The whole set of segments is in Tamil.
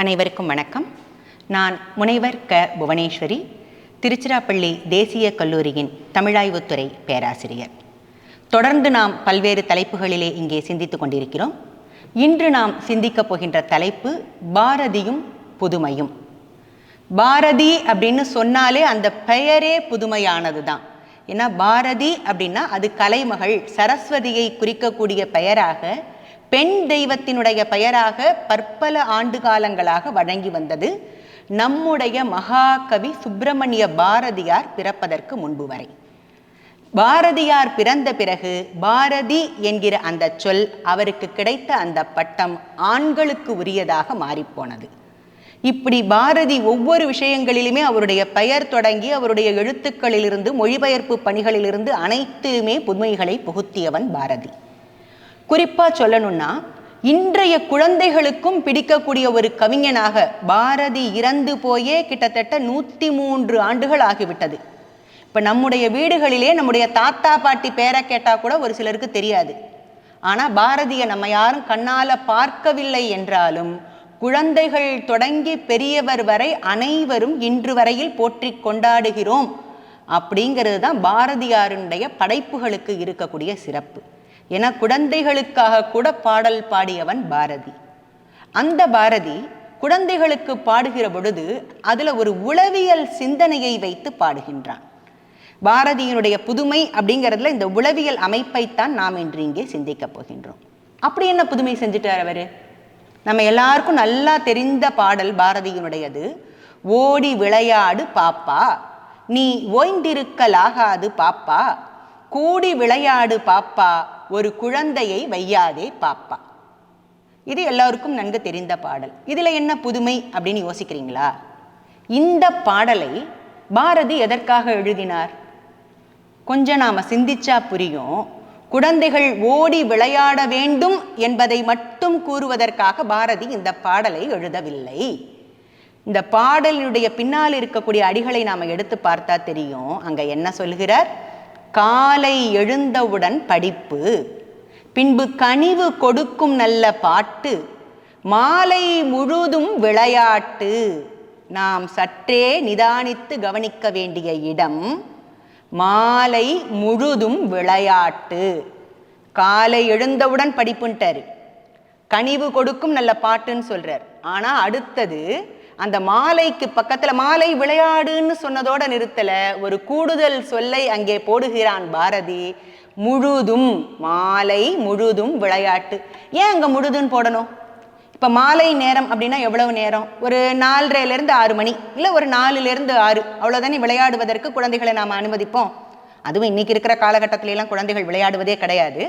அனைவருக்கும் வணக்கம். நான் முனைவர் க. புவனேஸ்வரி திருச்சிராப்பள்ளி தேசிய கல்லூரியின் தமிழாய்வுத்துறை பேராசிரியர். தொடர்ந்து நாம் பல்வேறு தலைப்புகளிலே இங்கே சிந்தித்துக் கொண்டிருக்கிறோம். இன்று நாம் சிந்திக்கப் போகின்ற தலைப்பு பாரதியும் புதுமையும். பாரதி அப்படின்னு சொன்னாலே அந்த பெயரே புதுமையானது தான். ஏன்னா பாரதி அப்படின்னா அது கலைமகள் சரஸ்வதியை குறிக்கக்கூடிய பெயராக பெண் தெய்வத்தினுடைய பெயராக பற்பல ஆண்டு காலங்களாக வழங்கி வந்தது. நம்முடைய மகாகவி சுப்பிரமணிய பாரதியார் பிறப்பதற்கு முன்பு வரை. பாரதியார் பிறந்த பிறகு பாரதி என்கிற அந்த சொல் அவருக்கு கிடைத்த அந்த பட்டம் ஆண்களுக்கு உரியதாக மாறிப்போனது. இப்படி பாரதி ஒவ்வொரு விஷயங்களிலுமே அவருடைய பெயர் தொடங்கி அவருடைய எழுத்துக்களிலிருந்து மொழிபெயர்ப்பு பணிகளிலிருந்து அனைத்துமே புதுமைகளை புகுத்தியவன் பாரதி. குறிப்பாக சொல்லணும்னா இன்றைய குழந்தைகளுக்கும் பிடிக்கக்கூடிய ஒரு கவிஞனாக பாரதி இறந்து போயே கிட்டத்தட்ட நூற்றி மூன்று ஆண்டுகள் ஆகிவிட்டது. இப்போ நம்முடைய வீடுகளிலே நம்முடைய தாத்தா பாட்டி பேரை கேட்டால் கூட ஒரு சிலருக்கு தெரியாது. ஆனால் பாரதியை நம்ம யாரும் கண்ணால் பார்க்கவில்லை என்றாலும் குழந்தைகள் தொடங்கி பெரியவர் வரை அனைவரும் இன்று வரையில் போற்றி கொண்டாடுகிறோம் அப்படிங்கிறது தான் பாரதியாருடைய படைப்புகளுக்கு இருக்கக்கூடிய சிறப்பு. ஏன்னா குழந்தைகளுக்காக கூட பாடல் பாடியவன் பாரதி. அந்த பாரதி குழந்தைகளுக்கு பாடுகிற பொழுது அதில் ஒரு உளவியல் சிந்தனையை வைத்து பாடுகின்றான். பாரதியினுடைய புதுமை அப்படிங்கிறதுல இந்த உளவியல் அமைப்பைத்தான் நாம் இன்று இங்கே சிந்திக்கப் போகின்றோம். அப்படி என்ன புதுமை செஞ்சுட்டார் அவர்? நம்ம எல்லாருக்கும் நல்லா தெரிந்த பாடல் பாரதியினுடையது ஓடி விளையாடு பாப்பா நீ ஓய்ந்திருக்கலாகாது பாப்பா கூடி விளையாடு பாப்பா ஒரு குழந்தையை வையாதே பாப்பா. இது எல்லாருக்கும் நன்கு தெரிந்த பாடல். இதில் என்ன புதுமை அப்படின்னு யோசிக்கிறீங்களா? இந்த பாடலை பாரதி எதற்காக எழுதினார்? கொஞ்சம் நாம சிந்திச்சா புரியும். குழந்தைகள் ஓடி விளையாட வேண்டும் என்பதை மட்டும் கூறுவதற்காக பாரதி இந்த பாடலை எழுதவில்லை. இந்த பாடலுடைய பின்னால் இருக்கக்கூடிய அடிகளை நாம் எடுத்து பார்த்தா தெரியும். அங்கே என்ன சொல்கிறார்? காலை எழுந்தவுடன் படிப்பு பின்பு கனிவு கொடுக்கும் நல்ல பாட்டு மாலை முழுதும் விளையாட்டு. நாம் சற்றே நிதானித்து கவனிக்க வேண்டிய இடம் மாலை முழுதும் விளையாட்டு. காலை எழுந்தவுடன் படிப்புன்ட்டார். கனிவு கொடுக்கும் நல்ல பாட்டுன்னு சொல்றார். ஆனால் அடுத்தது அந்த மாலைக்கு பக்கத்துல மாலை விளையாடுன்னு சொன்னதோட நிறுத்தல ஒரு கூடுதல் சொல்லை அங்கே போடுகிறான் பாரதி. முழுதும் மாலை முழுதும் விளையாட்டு. ஏன் அங்க முழுதுன்னு போடணும்? இப்போ மாலை நேரம் அப்படின்னா எவ்வளவு நேரம்? ஒரு நாலரைலேருந்து ஆறு மணி இல்லை ஒரு நாலுலேருந்து ஆறு அவ்வளோதானே விளையாடுவதற்கு குழந்தைகளை நாம் அனுமதிப்போம். அதுவும் இன்னைக்கு இருக்கிற காலகட்டத்திலெல்லாம் குழந்தைகள் விளையாடுவதே கிடையாது.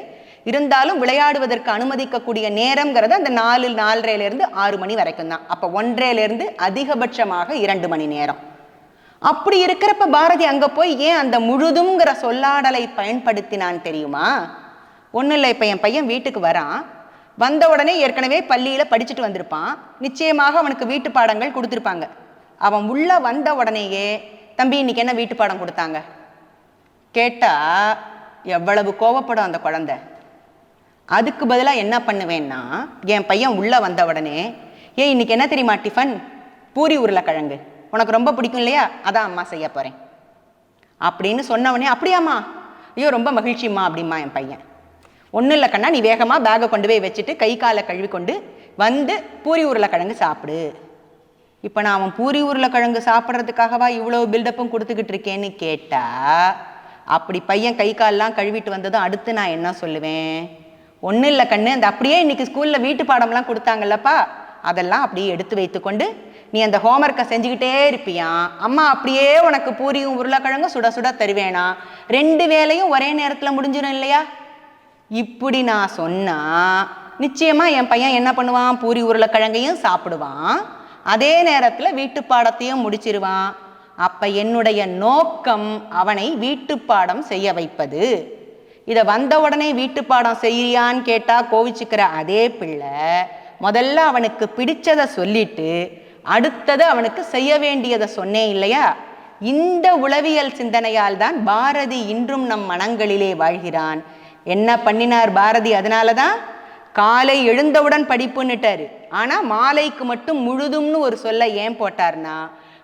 இருந்தாலும் விளையாடுவதற்கு அனுமதிக்கக்கூடிய நேரம்ங்கிறது அந்த நாலு நாலரைலேருந்து ஆறு மணி வரைக்கும் தான் அப்போ ஒன்றையிலேருந்து அதிகபட்சமாக இரண்டு மணி நேரம். அப்படி இருக்கிறப்ப பாரதி அங்கே போய் ஏன் அந்த முழுதுங்கிற சொல்லாடலை பயன்படுத்தினான் தெரியுமா? ஒன்றும் இல்லை இப்போ என் பையன் வீட்டுக்கு வரான். வந்த உடனே ஏற்கனவே பள்ளியில் படிச்சுட்டு வந்திருப்பான். நிச்சயமாக அவனுக்கு வீட்டு பாடங்கள் கொடுத்துருப்பாங்க. அவன் உள்ள வந்த உடனேயே தம்பி இன்னைக்கு என்ன வீட்டு பாடம் கொடுத்தாங்க? கேட்டா எவ்வளவு கோவப்படும் அந்த குழந்தை. அதுக்கு பதிலாக என்ன பண்ணுவேன்னா என் பையன் உள்ளே வந்த உடனே ஏ இன்னைக்கு என்ன தெரியுமா டிஃபன்? பூரி உருளைக்கிழங்கு. உனக்கு ரொம்ப பிடிக்கும் இல்லையா? அதான் அம்மா செய்ய போகிறேன் அப்படின்னு சொன்னவனே அப்படியாம்மா? ஐயோ ரொம்ப மகிழ்ச்சிம்மா அப்படிம்மா என் பையன். ஒன்றும் இல்லை கண்ணா நீ வேகமாக பேகை கொண்டு போய் வச்சுட்டு கை காலை கழுவி கொண்டு வந்து பூரி உருளைக்கிழங்கு சாப்பிடு. இப்போ நான் அவன் பூரி உருளைக்கிழங்கு சாப்பிட்றதுக்காகவா இவ்வளோ பில்டப்பும் கொடுத்துக்கிட்டு இருக்கேன்னு கேட்டா அப்படி பையன் கை கால்லாம் கழுவிட்டு வந்ததும் அடுத்து நான் என்ன சொல்லுவேன்? ஒன்றும் இல்லை கண்ணு. அந்த அப்படியே இன்னைக்கு ஸ்கூலில் வீட்டு பாடம்லாம் கொடுத்தாங்கல்லப்பா. அதெல்லாம் அப்படியே எடுத்து வைத்துக்கொண்டு நீ அந்த ஹோம்ஒர்க்கை செஞ்சுக்கிட்டே இருப்பியான் அம்மா அப்படியே உனக்கு பூரியும் உருளைக்கிழங்கும் சுட சுட தருவேனா? ரெண்டு வேலையும் ஒரே நேரத்தில் முடிஞ்சிடும் இல்லையா? இப்படி நான் சொன்னா நிச்சயமா என் பையன் என்ன பண்ணுவான்? பூரி உருளைக்கிழங்கையும் சாப்பிடுவான். அதே நேரத்தில் வீட்டு பாடத்தையும் முடிச்சிருவான். அப்ப என்னுடைய நோக்கம் அவனை வீட்டு பாடம் செய்ய வைப்பது. இதை வந்த உடனே வீட்டு பாடம் செய்யறியான்னு கேட்டா கோவிச்சுக்கிற அதே பிள்ளை முதல்ல அவனுக்கு பிடிச்சதை சொல்லிட்டு அடுத்தது அவனுக்கு செய்ய வேண்டியதை சொன்னேன் இல்லையா? இந்த உளவியல் சிந்தனையால் தான் பாரதி இன்றும் நம் மனங்களிலே வாழ்கிறான். என்ன பண்ணினார் பாரதி அதனால தான் காலை எழுந்தவுடன் படிப்புன்னுட்டாரு. ஆனால் மாலைக்கு மட்டும் முழுதும்னு ஒரு சொல்ல ஏன் போட்டார்னா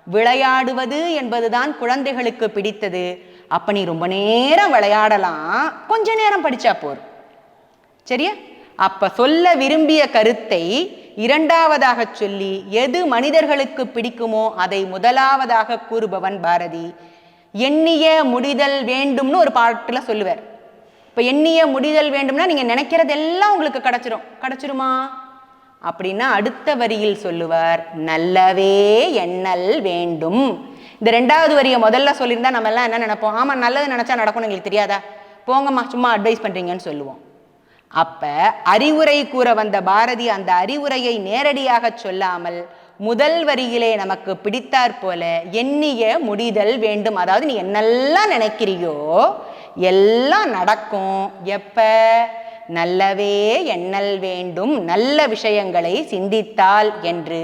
விளையாடுவது என்பதுதான் குழந்தைகளுக்கு பிடித்தது. அப்போ நீ ரொம்ப நேரம் விளையாடலாம். கொஞ்ச நேரம் படித்தா போதும். சரியா? அப்போ சொல்ல விரும்பிய கருத்தை இரண்டாவதாக சொல்லி எது மனிதர்களுக்கு பிடிக்குமோ அதை முதலாவதாக கூறுபவன் பாரதி. எண்ணிய முடிதல் வேண்டும்னு ஒரு பாட்டில் சொல்லுவார். இப்போ எண்ணிய முடிதல் வேண்டும்னா நீங்கள் நினைக்கிறதெல்லாம் உங்களுக்கு கிடைச்சிரும். கிடச்சிருமா? அப்படின்னா அடுத்த வரியில் சொல்லுவார் நல்லவே எண்ணல் வேண்டும். இந்த ரெண்டாவது வரியை முதல்ல சொல்லியிருந்தா நம்ம எல்லாம் என்ன நினைப்போம்? ஆமாம் நல்லது நினச்சா நடக்கும்னு எங்களுக்கு தெரியாதா? போங்கம்மா சும்மா அட்வைஸ் பண்ணுறீங்கன்னு சொல்லுவோம். அப்போ அறிவுரை கூற வந்த பாரதி அந்த அறிவுரையை நேரடியாக சொல்லாமல் முதல் வரியிலே நமக்கு பிடித்தாற் போல எண்ணிய முடிதல் வேண்டும். அதாவது நீ என்னெல்லாம் நினைக்கிறியோ எல்லாம் நடக்கும். எப்ப? நல்லவே எண்ணல் வேண்டும். நல்ல விஷயங்களை சிந்தித்தால் என்று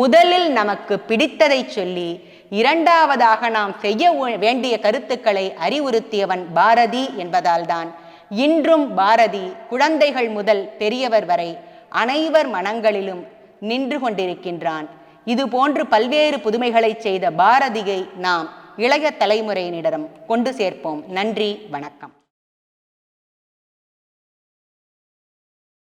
முதலில் நமக்கு பிடித்ததை சொல்லி இரண்டாவதாக நாம் செய்ய வேண்டிய கருத்துக்களை அறிவுறுத்தியவன் பாரதி என்பதால்தான். இன்றும் பாரதி குழந்தைகள் முதல் பெரியவர் வரை அனைவர் மனங்களிலும் நின்று கொண்டிருக்கின்றான். இது போன்று பல்வேறு புதுமைகளை செய்த பாரதியை நாம் இளைய தலைமுறையினரிடம் கொண்டு சேர்ப்போம். நன்றி வணக்கம்.